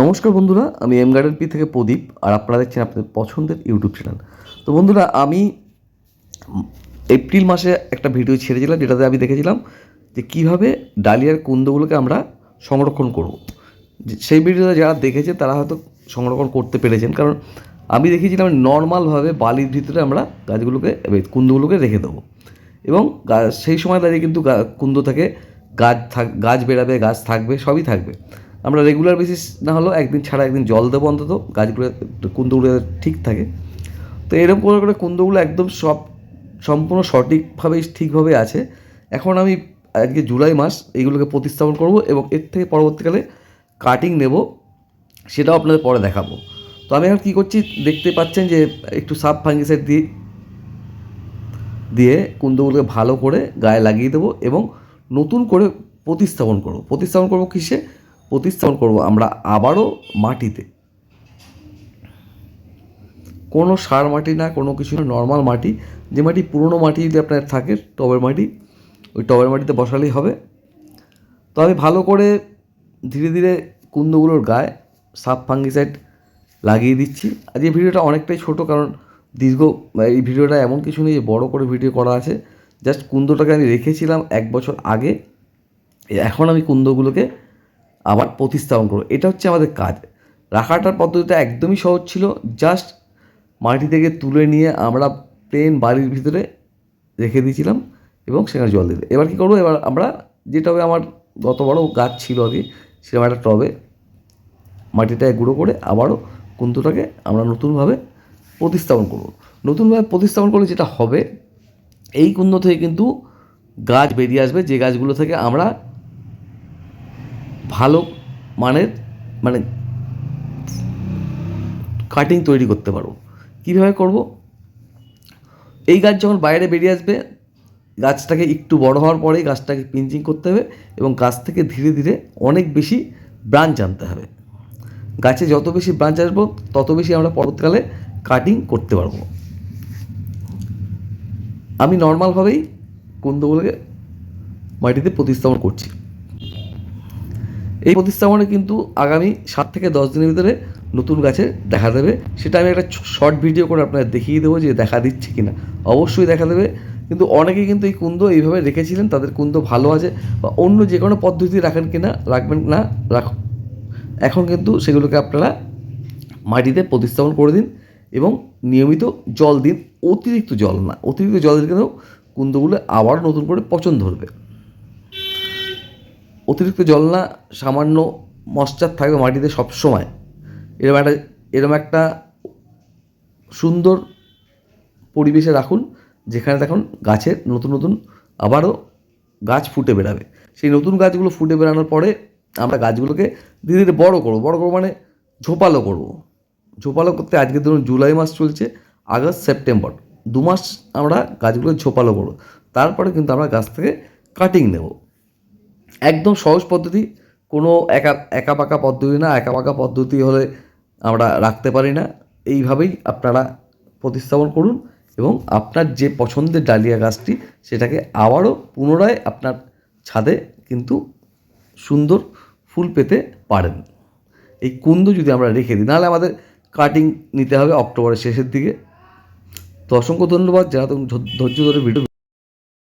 নমস্কার বন্ধুরা, আমি এম গার্ডেন পি থেকে প্রদীপ, আর আপনারা দেখছেন আপনাদের পছন্দের ইউটিউব চ্যানেল। তো বন্ধুরা, আমি এপ্রিল মাসে একটা ভিডিও ছেড়েছিলাম, যেটাতে আমি দেখেছিলাম যে কীভাবে ডালিয়ার কুন্দগুলোকে আমরা সংরক্ষণ করব। সেই ভিডিওটা যারা দেখেছে, তারা হয়তো সংরক্ষণ করতে পেরেছেন, কারণ আমি দেখেছিলাম নর্মালভাবে বালির ভিতরে আমরা গাছগুলোকে কুন্দগুলোকে রেখে দেবো। এবং সেই সময় দাঁড়িয়ে কিন্তু কুন্দ থেকে, গাছ থাক গাছ বেরাবে গাছ থাকবে, সবই থাকবে। আমরা রেগুলার বেসিস না হলেও একদিন ছাড়া একদিন জল দেবো অন্তত, গাছগুলো কুন্দগুলো ঠিক থাকে। তো এরকম করে করে কুন্দগুলো একদম সব সম্পূর্ণ সঠিকভাবেই ঠিকভাবে আছে। এখন আমি আজকে জুলাই মাস, এইগুলোকে প্রতিস্থাপন করব এবং এর থেকে পরবর্তীকালে কাটিং নেব, সেটাও আপনাদের পরে দেখাবো। তো আমি এখন কী করছি, দেখতে পাচ্ছেন যে একটু সাব ফাঙ্গিসাইড দিয়ে দিয়ে কুন্দগুলোকে ভালো করে গায়ে লাগিয়ে দেবো এবং নতুন করে প্রতিস্থাপন করব। প্রতিস্থাপন করব কিসে? প্রতিস্থাপন করব আমরা আবারও মাটিতে। কোনো সার মাটি না, কোনো কিছু না নর্মাল মাটি। যে মাটি পুরনো মাটি যদি আপনার থাকে, টবের মাটি, ওই টবের মাটিতে বসালেই হবে। তো আমি ভালো করে ধীরে ধীরে কুন্দগুলোর গায়ে সাপ ফাঙ্গিসাইড লাগিয়ে দিচ্ছি। আজ এই ভিডিওটা অনেকটাই ছোট, কারণ দীর্ঘ, এই ভিডিওটা এমন কিছু নেই যে বড় করে ভিডিও করা আছে। জাস্ট কুন্দটাকে আমি রেখেছিলাম এক বছর আগে। এখন আমি কুন্দগুলোকে আবার প্রতিস্থাপন করব। এটা হচ্ছে আমাদের কাজ। রাখাটার পদ্ধতিটা একদমই সহজ ছিল। জাস্ট মাটি থেকে তুলে নিয়ে আমরা প্লেন বাড়ির ভিতরে রেখে দিয়েছিলাম এবং সেখানে জল দিতে এবার কী করব? এবার আমরা যে টবে আমার গত বড় গাছ ছিল আগে, সেরকম একটা টবে মাটিটায় গুঁড়ো করে আবারও কুন্দুটাকে আমরা নতুনভাবে প্রতিস্থাপন করব। নতুনভাবে প্রতিস্থাপন করলে যেটা হবে, এই কুন্দ থেকে কিন্তু গাছ বেরিয়ে আসবে। যে গাছগুলো থেকে আমরা ভালো মানের মানে কাটিং তৈরি করতে পারব। কীভাবে করব? এই গাছ যখন বাইরে বেরিয়ে আসবে, গাছটাকে একটু বড় হওয়ার পরেই গাছটাকে পিঞ্চিং করতে হবে এবং গাছ থেকে ধীরে ধীরে অনেক বেশি ব্রাঞ্চ আনতে হবে। গাছে যত বেশি ব্রাঞ্চ আসব, তত বেশি আমরা পরবর্তীকালে কাটিং করতে পারব। আমি নর্মালভাবেই কুন্দগুলোকে মাটিতে প্রতিস্থাপন করছি। এই প্রতিস্থাপনে কিন্তু আগামী সাত থেকে দশ দিনের ভিতরে নতুন গাছে দেখা দেবে। সেটা আমি একটা শর্ট ভিডিও করে আপনাদের দেখিয়ে দেবো যে দেখা দিচ্ছে কি না অবশ্যই দেখা দেবে। কিন্তু অনেকে কিন্তু এই কুন্দ এইভাবে রেখেছিলেন, তাদের কুন্দ ভালো আছে বা অন্য যে কোনো পদ্ধতি রাখেন কি না রাখবেন না রাখ এখন কিন্তু সেগুলোকে আপনারা মাটিতে প্রতিস্থাপন করে দিন এবং নিয়মিত জল দিন। অতিরিক্ত জল না, অতিরিক্ত জল দিলে কিন্তু কুন্দগুলো আবার নতুন করে পচন ধরবে। অতিরিক্ত জল না, সামান্য মশ্চার থাকবে মাটিতে সব সময় এরকম একটা এরকম একটা সুন্দর পরিবেশে রাখুন, যেখানে দেখুন গাছের নতুন নতুন আবারও গাছ ফুটে বেরাবে সেই নতুন গাছগুলো ফুটে বেরানোর পরে আমরা গাছগুলোকে ধীরে ধীরে বড়ো করব। বড়ো করব মানে ঝোপালো করব। ঝোপালো করতে আজকে ধরুন জুলাই মাস চলছে, আগস্ট, সেপ্টেম্বর। দু মাস আমরা গাছগুলো ঝোপালো করব। তারপরে কিন্তু আমরা গাছ থেকে কাটিং নেব। একদম সহজ পদ্ধতি, কোনো একা একা পাকা পদ্ধতি না একা পাকা পদ্ধতি হলে আমরা রাখতে পারি না। এইভাবেই আপনারা প্রতিস্থাপন করুন এবং আপনার যে পছন্দের ডালিয়া গাছটি, সেটাকে আবারও পুনরায় আপনার ছাদে কিন্তু সুন্দর ফুল পেতে পারেন। এই কুন্দ যদি আমরা রেখে দিই, নাহলে আমাদের কাটিং নিতে হবে অক্টোবরের শেষের দিকে। তো অসংখ্য ধন্যবাদ, যারা তুমি ধৈর্য ধরে ভিডিও